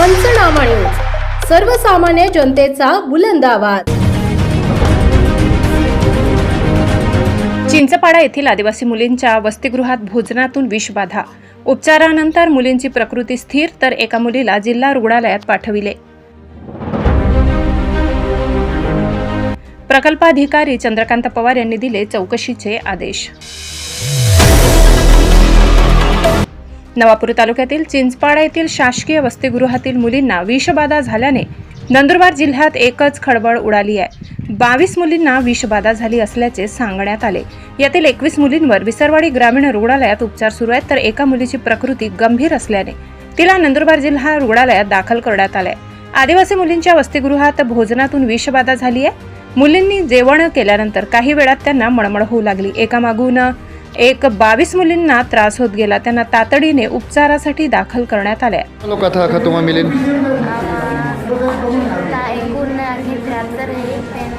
पंचनामा न्यूज सर्वसामान्य जनतेचा बुलंद आवाज. चिंचपाडा येथील आदिवासी मुलींच्या वसतिगृहात भोजनातून विषबाधा उपचारानंतर मुलींची प्रकृती स्थिर तर एका मुलीला जिल्हा रुग्णालयात पाठविले. प्रकल्पाधिकारी चंद्रकांत पवार यांनी दिले चौकशीचे आदेश. नवापूर तालुक्यातील चिंचपाडा येथील शासकीय वसतिगृहातील मुलींना विषबाधा झाल्याने नंदुरबार जिल्ह्यात एकच खळबळ उडाली आहे. बावीस मुलींना विषबाधा झाली असल्याचे सांगण्यात आले. यातील एकवीस मुलींवर विसरवाडी ग्रामीण रुग्णालयात उपचार सुरू आहेत तर एका मुलीची प्रकृती गंभीर असल्याने तिला नंदुरबार जिल्हा रुग्णालयात दाखल करण्यात आलंय. आदिवासी मुलींच्या वसतिगृहात भोजनातून विषबाधा झाली आहे. मुलींनी जेवण केल्यानंतर काही वेळात त्यांना मळमळ होऊ लागली. एकामागून एक बावीस मुलींना त्रास होत गेला. त्यांना तातडीने उपचारासाठी दाखल करण्यात आले लोग था खतुमा मिलिन आता एकूण आहे त्र्याहत्तर पेन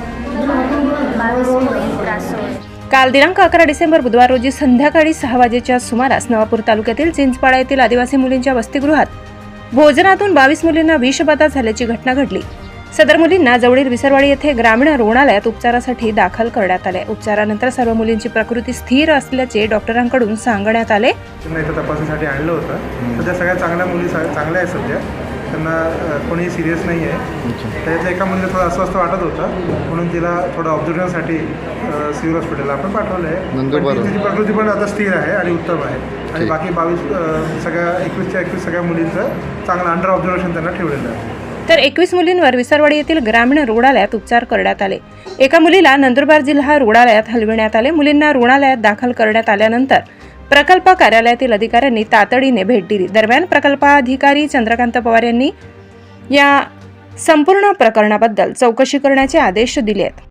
बावीस मुली त्रास होईल काल दिनांक अकरा डिसेंबर बुधवार रोजी संध्याकाळी सहा वाजेच्या सुमारास नवापूर तालुक्यातील चिंचपाडा येथील आदिवासी मुलींच्या वसतिगृहात भोजनातून बावीस मुलींना विषबाधा झाल्याची घटना घडली. सदर मुलींना जवळील विसरवाडी येथे ग्रामीण रुग्णालयात उपचारासाठी दाखल करण्यात आले. उपचारानंतर सर्व मुलींची प्रकृती स्थिर असल्याचे डॉक्टरांकडून सांगण्यात आले. त्यांना इथं तपासणीसाठी आणलं होतं. सध्या सगळ्या चांगल्या मुली चांगल्या आहेत सध्या. त्यांना अ, कोणीही सिरियस नाही आहे त्याच्यातल्या एका मुलीला थोडं अस्वस्थ वाटत होतं. म्हणून तिला थोडं ऑब्झर्वेशनसाठी सिव्हिल हॉस्पिटलला आपण पाठवलं आहे तिची प्रकृती पण आता स्थिर आहे आणि उत्तम आहे. आणि. बाकी बावीस सगळ्या एकवीसच्या एकवीस सगळ्या मुलींचं चांगलं अंडर ऑब्झर्वेशन त्यांना ठेवलेलं आहे. तर एकवीस मुलींवर विसरवाडी येथील ग्रामीण रुग्णालयात उपचार करण्यात आले. एका मुलीला नंदुरबार जिल्हा रुग्णालयात हलविण्यात आले. मुलींना रुग्णालयात दाखल करण्यात आल्यानंतर प्रकल्प कार्यालयातील अधिकाऱ्यांनी तातडीने भेट दिली. दरम्यान प्रकल्पाधिकारी चंद्रकांत पवार यांनी या संपूर्ण प्रकरणाबद्दल चौकशी करण्याचे आदेश दिले आहेत